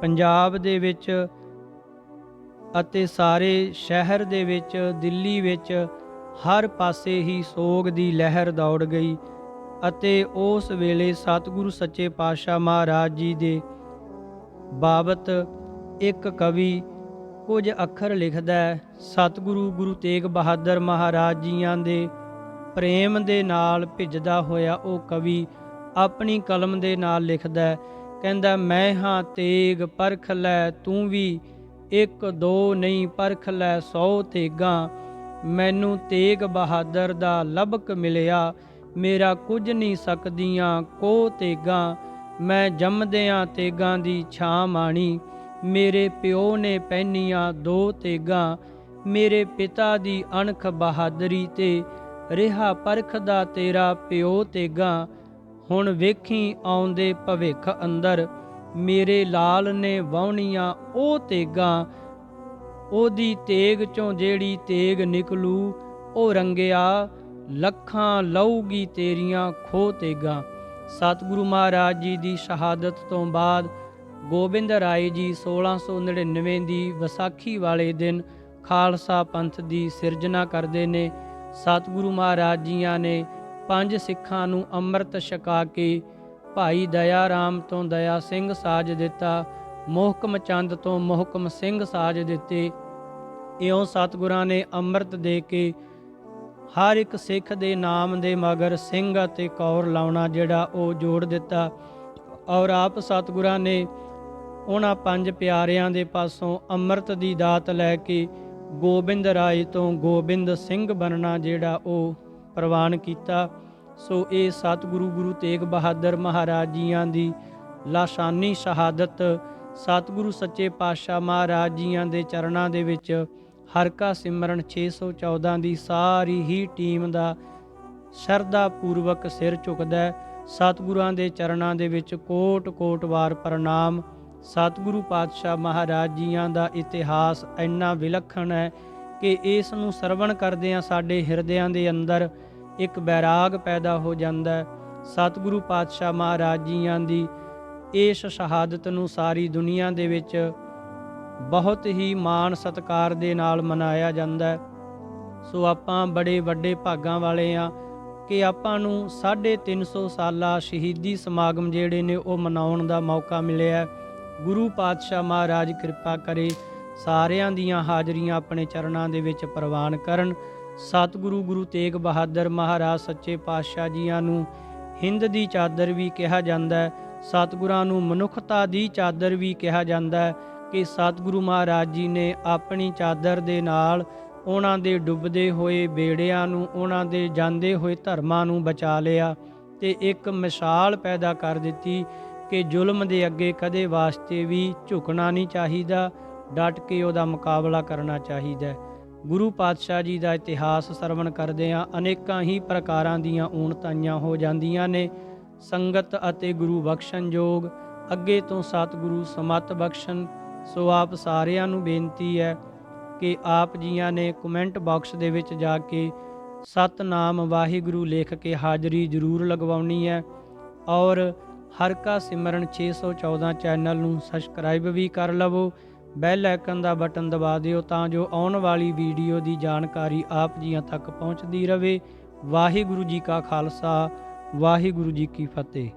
ਪੰਜਾਬ ਦੇ ਵਿੱਚ ਅਤੇ ਸਾਰੇ ਸ਼ਹਿਰ ਦੇ ਵਿੱਚ, ਦਿੱਲੀ ਵਿੱਚ ਹਰ ਪਾਸੇ ਹੀ ਸੋਗ ਦੀ ਲਹਿਰ ਦੌੜ ਗਈ ਅਤੇ ਉਸ ਵੇਲੇ ਸਤਿਗੁਰੂ ਸੱਚੇ ਪਾਤਸ਼ਾਹ ਮਹਾਰਾਜ ਜੀ ਦੇ ਬਾਬਤ ਇੱਕ ਕਵੀ ਕੁਝ ਅੱਖਰ ਲਿਖਦਾ ਸਤਿਗੁਰੂ ਗੁਰੂ ਤੇਗ ਬਹਾਦਰ ਮਹਾਰਾਜ ਜੀਆਂ ਦੇ ਪ੍ਰੇਮ ਦੇ ਨਾਲ ਭਿੱਜਦਾ ਹੋਇਆ ਉਹ ਕਵੀ ਆਪਣੀ ਕਲਮ ਦੇ ਨਾਲ ਲਿਖਦਾ ਕਹਿੰਦਾ, ਮੈਂ ਹਾਂ ਤੇਗ, ਪਰਖ ਲੈ, ਤੂੰ ਵੀ ਇੱਕ ਦੋ ਨਹੀਂ ਪਰਖ ਲੈ, ਸੌ ਤੇਗਾਂ। ਮੈਨੂੰ ਤੇਗ ਬਹਾਦਰ ਦਾ ਲਬਕ ਮਿਲਿਆ, ਮੇਰਾ ਕੁਝ ਨਹੀਂ ਸਕਦੀਆਂ, ਕੋ ਤੇਗਾਂ। ਮੈਂ ਜੰਮਦਿਆਂ ਤੇਗਾਂ ਦੀ ਛਾਂ ਮਾਣੀ ਮੇਰੇ ਪਿਓ ਨੇ ਪਹਿਨੀਆਂ ਦੋ ਤੇਗਾਂ, ਮੇਰੇ ਪਿਤਾ ਦੀ ਅਣਖ ਬਹਾਦਰੀ ਤੇ ਰਿਹਾ ਪਰਖ ਦਾ ਤੇਰਾ ਪਿਓ ਤੇਗਾਂ। ਹੁਣ ਵੇਖੀ ਆਉਂਦੇ ਭਵਿੱਖ ਅੰਦਰ, ਮੇਰੇ ਲਾਲ ਨੇ ਵਾਉਣੀਆਂ ਉਹ ਤੇਗਾਂ। ਉਹਦੀ ਤੇਗ ਚੋਂ ਜਿਹੜੀ ਤੇਗ ਨਿਕਲੂ, ਉਹ ਰੰਗਿਆ, ਲੱਖਾਂ ਲਊਗੀ ਤੇਰੀਆਂ ਖੋ ਤੇਗਾਂ। ਸਤਿਗੁਰੂ ਮਹਾਰਾਜ ਜੀ ਦੀ ਸ਼ਹਾਦਤ ਤੋਂ ਬਾਅਦ ਗੋਬਿੰਦ ਰਾਏ ਜੀ 1699 ਦੀ ਵਿਸਾਖੀ ਵਾਲੇ ਦਿਨ ਖਾਲਸਾ ਪੰਥ ਦੀ ਸਿਰਜਣਾ ਕਰਦੇ ਨੇ। ਸਤਿਗੁਰੂ ਮਹਾਰਾਜ ਜੀਆਂ ਨੇ ਪੰਜ ਸਿੱਖਾਂ ਨੂੰ ਅੰਮ੍ਰਿਤ ਛਕਾ ਕੇ ਭਾਈ ਦਇਆ ਰਾਮ ਤੋਂ ਦਇਆ ਸਿੰਘ ਸਾਜ ਦਿੱਤਾ, ਮੋਹਕਮ ਚੰਦ ਤੋਂ ਮੋਹਕਮ ਸਿੰਘ ਸਾਜ ਦਿੱਤੇ। ਇਉਂ ਸਤਿਗੁਰਾਂ ਨੇ ਅੰਮ੍ਰਿਤ ਦੇ ਕੇ ਹਰ ਇੱਕ ਸਿੱਖ ਦੇ ਨਾਮ ਦੇ ਮਗਰ ਸਿੰਘ ਅਤੇ ਕੌਰ ਲਾਉਣਾ ਜਿਹੜਾ ਉਹ ਜੋੜ ਦਿੱਤਾ। ਔਰ ਆਪ ਸਤਿਗੁਰਾਂ ਨੇ ਉਹਨਾਂ ਪੰਜ ਪਿਆਰਿਆਂ ਦੇ ਪਾਸੋਂ ਅੰਮ੍ਰਿਤ ਦੀ ਦਾਤ ਲੈ ਕੇ ਗੋਬਿੰਦ ਰਾਏ ਤੋਂ ਗੋਬਿੰਦ ਸਿੰਘ ਬਣਨਾ ਜਿਹੜਾ ਉਹ ਪ੍ਰਵਾਨ ਕੀਤਾ। ਸੋ ਇਹ ਸਤਿਗੁਰੂ ਗੁਰੂ ਤੇਗ ਬਹਾਦਰ ਮਹਾਰਾਜ ਜੀਆਂ ਦੀ ਲਾਸ਼ਾਨੀ ਸ਼ਹਾਦਤ, ਸਤਿਗੁਰੂ ਸੱਚੇ ਪਾਤਸ਼ਾਹ ਮਹਾਰਾਜ ਜੀਆਂ ਦੇ ਚਰਨਾਂ ਦੇ ਵਿੱਚ ਹਰ ਕਾ ਸਿਮਰਨ 614 ਦੀ ਸਾਰੀ ਹੀ ਟੀਮ ਦਾ ਸ਼ਰਧਾ ਪੂਰਵਕ ਸਿਰ ਝੁਕਦਾ ਸਤਿਗੁਰਾਂ ਦੇ ਚਰਨਾਂ ਦੇ ਵਿੱਚ ਕੋਟ-ਕੋਟ ਵਾਰ ਪ੍ਰਣਾਮ। ਸਤਿਗੁਰੂ ਪਾਤਸ਼ਾਹ ਮਹਾਰਾਜ ਜੀਆਂ ਦਾ ਇਤਿਹਾਸ ਇੰਨਾ ਵਿਲੱਖਣ ਹੈ ਕਿ ਇਸ ਨੂੰ ਸਰਵਣ ਕਰਦਿਆਂ ਸਾਡੇ ਹਿਰਦਿਆਂ ਦੇ ਅੰਦਰ ਇੱਕ ਬੈਰਾਗ ਪੈਦਾ ਹੋ ਜਾਂਦਾ ਹੈ ਸਤਿਗੁਰੂ ਪਾਤਸ਼ਾਹ ਮਹਾਰਾਜ ਜੀਆਂ ਦੀ ਇਸ ਸ਼ਹਾਦਤ ਨੂੰ ਸਾਰੀ ਦੁਨੀਆ ਦੇ ਵਿੱਚ ਬਹੁਤ ਹੀ ਮਾਣ ਸਤਿਕਾਰ ਦੇ ਨਾਲ ਮਨਾਇਆ ਜਾਂਦਾ ਹੈ ਸੋ ਆਪਾਂ ਬੜੇ ਵੱਡੇ ਭਾਗਾਂ ਵਾਲੇ ਆ ਕਿ ਆਪਾਂ ਨੂੰ 350 ਸਾਲਾ ਸ਼ਹੀਦੀ ਸਮਾਗਮ ਜਿਹੜੇ ਨੇ ਉਹ ਮਨਾਉਣ ਦਾ ਮੌਕਾ ਮਿਲਿਆ ਹੈ। ਗੁਰੂ ਪਾਤਸ਼ਾਹ ਮਹਾਰਾਜ ਕਿਰਪਾ ਕਰੇ ਸਾਰਿਆਂ ਦੀਆਂ ਹਾਜ਼ਰੀਆਂ ਆਪਣੇ ਚਰਨਾਂ ਦੇ ਵਿੱਚ ਪ੍ਰਵਾਨ ਕਰਨ। ਸਤਿਗੁਰੂ ਗੁਰੂ ਤੇਗ ਬਹਾਦਰ ਮਹਾਰਾਜ ਸੱਚੇ ਪਾਤਸ਼ਾਹ ਜੀਆਂ ਨੂੰ ਹਿੰਦ ਦੀ ਚਾਦਰ ਵੀ ਕਿਹਾ ਜਾਂਦਾ ਹੈ। ਸਤਿਗੁਰਾਂ ਨੂੰ ਮਨੁੱਖਤਾ ਦੀ ਚਾਦਰ ਵੀ ਕਿਹਾ ਜਾਂਦਾ ਹੈ ਕਿ ਸਤਿਗੁਰੂ ਮਹਾਰਾਜ ਜੀ ਨੇ ਆਪਣੀ ਚਾਦਰ ਦੇ ਨਾਲ ਉਹਨਾਂ ਦੇ ਡੁੱਬਦੇ ਹੋਏ ਬੇੜਿਆਂ ਨੂੰ, ਉਹਨਾਂ ਦੇ ਜਾਂਦੇ ਹੋਏ ਧਰਮਾਂ ਨੂੰ ਬਚਾ ਲਿਆ ਤੇ ਇੱਕ ਮਿਸਾਲ ਪੈਦਾ ਕਰ ਦਿੱਤੀ। ਕਿ ਜ਼ੁਲਮ ਦੇ ਅੱਗੇ ਕਦੇ ਵਾਸਤੇ ਵੀ ਝੁਕਣਾ ਨਹੀਂ ਚਾਹੀਦਾ, ਡਟ ਕੇ ਉਹਦਾ ਮੁਕਾਬਲਾ ਕਰਨਾ ਚਾਹੀਦਾ ਗੁਰੂ ਪਾਤਸ਼ਾਹ ਜੀ ਦਾ ਇਤਿਹਾਸ ਸਰਵਣ ਕਰਦੇ ਆ ਅਨੇਕਾਂ ਹੀ ਪ੍ਰਕਾਰਾਂ ਦੀਆਂ ਊਣਤਾਈਆਂ ਹੋ ਜਾਂਦੀਆਂ ਨੇ। ਸੰਗਤ ਅਤੇ ਗੁਰੂ ਬਖਸ਼ਣ ਜੋਗ ਅੱਗੇ ਤੋਂ ਸਤਿਗੁਰੂ ਸਮਤ ਬਖਸ਼ਣ, ਸੋ ਆਪ ਸਾਰਿਆਂ ਨੂੰ ਬੇਨਤੀ ਹੈ ਕਿ ਆਪ ਜੀਆਂ ਨੇ ਕਮੈਂਟ ਬਾਕਸ ਦੇ ਵਿੱਚ ਜਾ ਕੇ ਸਤਨਾਮ ਵਾਹਿਗੁਰੂ ਲਿਖ ਕੇ ਹਾਜ਼ਰੀ ਜ਼ਰੂਰ ਲਗਵਾਉਣੀ ਹੈ ਔਰ ਹਰ ਕਾ ਸਿਮਰਨ 614 ਚੈਨਲ ਨੂੰ ਸਬਸਕ੍ਰਾਈਬ ਵੀ ਕਰ ਲਵੋ ਬੈਲ ਆਈਕਨ ਦਾ ਬਟਨ ਦਬਾ ਦਿਓ ਤਾਂ ਜੋ ਆਉਣ ਵਾਲੀ ਵੀਡੀਓ ਦੀ ਜਾਣਕਾਰੀ ਆਪ ਜੀਆਂ ਤੱਕ ਪਹੁੰਚਦੀ ਰਹੇ ਵਾਹਿਗੁਰੂ ਜੀ ਕਾ ਖਾਲਸਾ, ਵਾਹਿਗੁਰੂ ਜੀ ਕੀ ਫਤਿਹ।